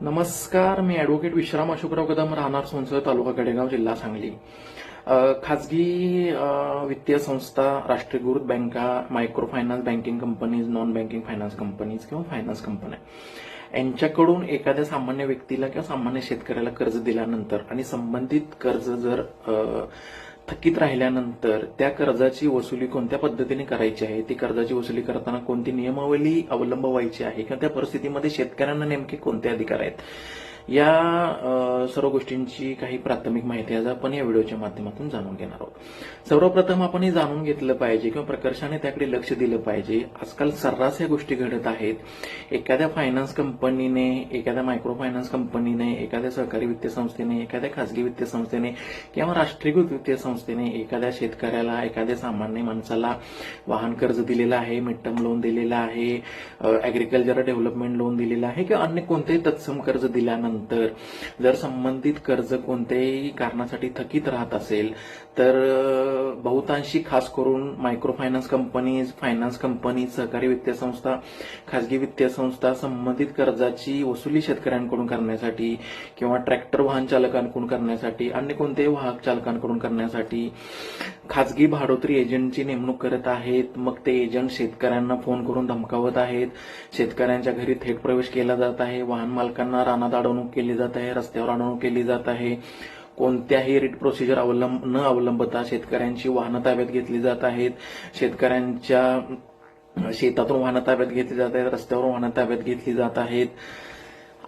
नमस्कार मी ॲडव्होकेट विश्राम अशोकराव कदम राहणार सोनसर तालुका गडेगाव जिल्हा सांगली. खाजगी वित्तीय संस्था राष्ट्रीयकृत बँका micro finance banking companies non banking finance companies किंवा फायनान्स कंपन्या यांच्याकडून एखाद्या सामान्य व्यक्तीला किंवा सामान्य शेतकऱ्याला कर्ज दिल्यानंतर आणि संबंधित कर्ज जर थकीत राहिल्यानंतर त्या कर्जाची वसुली कोणत्या पद्धतीने करायची आहे? ती कर्जाची वसुली करताना कोणती नियमावली अवलंबवायची आहे? किंवा त्या परिस्थितीमध्ये शेतकऱ्यांना नेमके कोणते अधिकार आहेत? या सर्व गोष्टींची काही प्राथमिक माहिती आज आपण या व्हिडिओच्या माध्यमातून जाणून घेणार आहोत. सर्वप्रथम आपण हे जाणून घेतलं पाहिजे किंवा प्रकर्षाने त्याकडे लक्ष दिलं पाहिजे. आजकाल सर्रास या गोष्टी घडत आहेत. एखाद्या फायनान्स कंपनीने एखाद्या मायक्रो फायनान्स कंपनीने एखाद्या सहकारी वित्तीय संस्थेने एखाद्या खासगी वित्तीय संस्थेने किंवा राष्ट्रीयकृत वित्तीय संस्थेने एखाद्या शेतकऱ्याला एखाद्या सामान्य माणसाला वाहन कर्ज दिलेलं आहे मिड टर्म लोन दिलेलं आहे अॅग्रिकल्चर डेव्हलपमेंट लोन दिलेलं आहे किंवा अन्य कोणतेही तत्सम कर्ज दिल्यानंतर जर संबंधित कर्ज कोणत्याही कारणासाठी थकीत राहत असेल तर बहुतांशी खास करून micro finance companies finance company सहकारी वित्तीय संस्था खाजगी वित्तीय संस्था संबंधित कर्जाची वसुली शेतकऱ्यांकडून करण्यासाठी किंवा ट्रॅक्टर वाहन चालकांकडून करण्यासाठी अन्य कोणत्याही वाहक चालकांकडून करण्यासाठी खाजगी भाडोत्री एजंटची नेमणूक करत आहेत. मग ते एजंट शेतकऱ्यांना फोन करून धमकावत आहेत. शेतकऱ्यांच्या घरी थेट प्रवेश केला जात आहे. वाहन मालकांना रानात अडवणूक केली जात आहे रस्त्यावर अडवणूक केली जात आहे. कोणत्याही रिट प्रोसिजर अवलंब न अवलंबता शेतकऱ्यांची वाहनं ताब्यात घेतली जात आहेत. शेतकऱ्यांच्या शेतातून वाहनं ताब्यात घेतली जात आहेत रस्त्यावर वाहनं ताब्यात घेतली जात आहेत.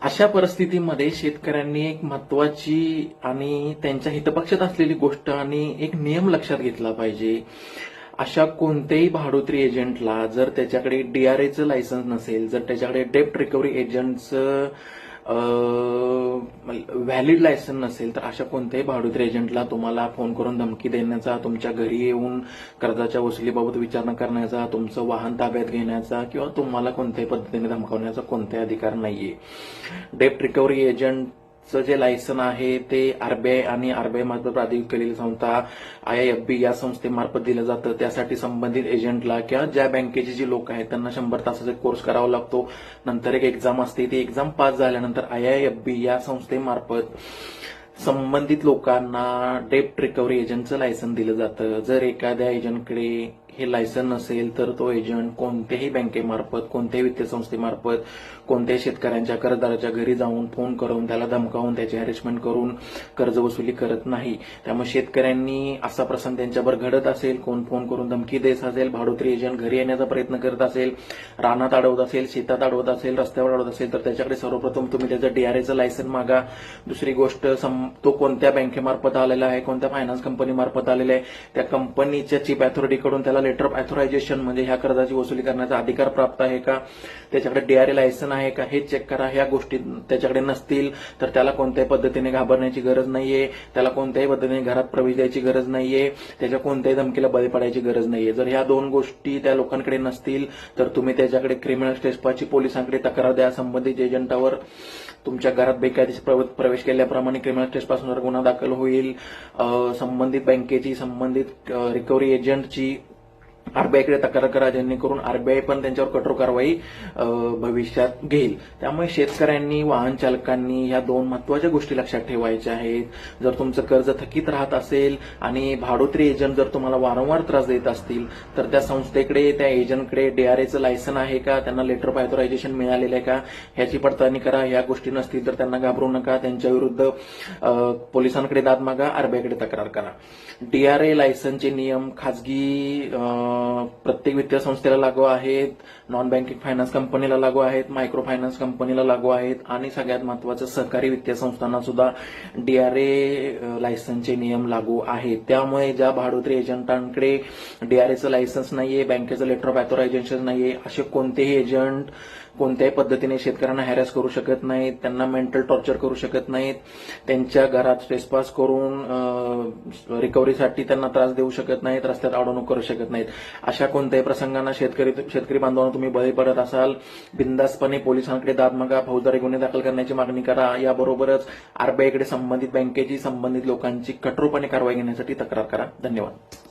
अशा परिस्थितीमध्ये शेतकऱ्यांनी एक महत्वाची आणि त्यांच्या हितपक्षात असलेली गोष्ट आणि एक नियम लक्षात घेतला पाहिजे. अशा कोणत्याही भाडोत्री एजंटला जर त्याच्याकडे डीआरएचं लायसन्स नसेल जर त्याच्याकडे डेप्ट रिकव्हरी एजंटचं व्हॅलिड लायसन नसेल तर अशा कोणत्याही भाडोत्री एजंटला तुम्हाला फोन करून धमकी देण्याचा तुमच्या घरी येऊन कर्जाच्या वसुलीबाबत विचारणा करण्याचा तुमचं वाहन ताब्यात घेण्याचा किंवा तुम्हाला कोणत्याही पद्धतीने धमकावण्याचा कोणताही अधिकार नाहीये. डेप्ट रिकव्हरी चं जे लायसन आहे ते आरबीआय आणि आरबीआय मार्फत प्राधिकृत केलेली संस्था आयआयएफबी या संस्थेमार्फत दिलं जातं. त्यासाठी संबंधित एजंटला किंवा ज्या बँकेचे जे लोक आहेत त्यांना शंभर तासाचा कोर्स करावा लागतो. नंतर एक एक्झाम असते. ती एक्झाम पास झाल्यानंतर आयआयएफबी या संस्थेमार्फत संबंधित लोकांना डेप्ट रिकव्हरी एजंटचं लायसन दिलं जातं. जर एखाद्या एजंटकडे हे लायसन नसेल तर तो एजंट कोणत्याही बँकेमार्फत कोणत्याही वित्तीय संस्थेमार्फत कोणत्याही शेतकऱ्यांच्या कर्जदाराच्या घरी जाऊन फोन करून त्याला धमकावून त्याची हॅरेसमेंट करून कर्ज वसुली करत नाही. त्यामुळे शेतकऱ्यांनी असा प्रसंग त्यांच्यावर घडत असेल कोण फोन करून धमकी देत असेल भाडोत्री एजंट घरी येण्याचा प्रयत्न करत असेल रानात अडवत असेल शेतात अडवत असेल रस्त्यावर अडवत असेल तर त्याच्याकडे सर्वप्रथम तुम्ही त्याचं डीआरएचं लायसन मागा. दुसरी गोष्ट सम- तो कोणत्या बँकेमार्फत आलेला आहे कोणत्या फायनान्स कंपनीमार्फत आलेला आहे त्या कंपनीच्या चीफ अथॉरिटीकडून त्याला लेटर ऑफ ऑथोरायझेशन म्हणजे ह्या कर्जाची वसुली करण्याचा अधिकार प्राप्त आहे का? त्याच्याकडे डीआरए लायसन आहे का? हे चेक करा. ह्या गोष्टी त्याच्याकडे नसतील तर त्याला कोणत्याही पद्धतीने घाबरण्याची गरज नाहीये. त्याला कोणत्याही पद्धतीने घरात प्रवेश द्यायची गरज नाहीये. त्याच्या कोणत्याही धमकीला बळी पडायची गरज नाहीये. जर ह्या दोन गोष्टी त्या लोकांकडे नसतील तर तुम्ही त्याच्याकडे क्रिमिनल स्टेस्पाची पोलिसांकडे तक्रार द्या. संबंधित एजंटावर तुमच्या घरात बेकायदेशीर प्रव- प्रवेश केल्याप्रमाणे क्रिमिनल टेस्टपासून गुन्हा दाखल होईल. संबंधित बँकेची संबंधित रिकव्हरी एजंटची आरबीआयकडे तक्रार करा जेणेकरून आरबीआय पण त्यांच्यावर कठोर कारवाई भविष्यात घेईल. त्यामुळे शेतकऱ्यांनी वाहन चालकांनी ह्या दोन महत्त्वाच्या गोष्टी लक्षात ठेवायच्या आहेत. जर तुमचं कर्ज थकीत राहत असेल आणि भाडोत्री एजंट जर तुम्हाला वारंवार त्रास देत असतील तर त्या संस्थेकडे त्या एजंटकडे डीआरएचं लायसन आहे का? त्यांना लेटर ऑफ ऑथोरायझेशन मिळालेलं आहे का? ह्याची पडताळणी करा. ह्या गोष्टी नसतील तर त्यांना घाबरू नका. त्यांच्या विरुद्ध पोलिसांकडे दाद मागा. आरबीआयकडे तक्रार करा. डीआरए लायसनचे नियम खाजगी प्रत्येक वित्तीय संस्थेला लागू आहेत नॉन बँकिंग फायनान्स कंपनीला लागू आहेत मायक्रो फायनान्स कंपनीला लागू आहेत आणि सगळ्यात महत्वाचं सहकारी वित्तीय संस्थांना सुद्धा डीआरए लायसनचे नियम लागू आहेत. त्यामुळे ज्या भाडोत्री एजंटांकडे डीआरएचं लायसन्स नाहीये बँकेचं लेटर ऑफ ऑथोरायझेशन नाहीये असे कोणतेही एजंट कोणत्याही पद्धतीने शेतकऱ्यांना हॅरॅस करू शकत नाहीत त्यांना मेंटल टॉर्चर करू शकत नाहीत त्यांच्या घरात स्ट्रेसपास करून रिकव्हरीसाठी त्यांना त्रास देऊ शकत नाहीत रस्त्यात अडवणूक करू शकत नाहीत. अशा कोणत्याही प्रसंगांना शेतकरी शेतकरी बांधवांना तुम्ही बळी पडत असाल बिंदासपणे पोलिसांकडे दाद मागा फौजदारी गुन्हे दाखल करण्याची मागणी करा याबरोबरच आरबीआयकडे संबंधित बँकेची संबंधित लोकांची कठोरपणे कारवाई घेण्यासाठी तक्रार करा. धन्यवाद.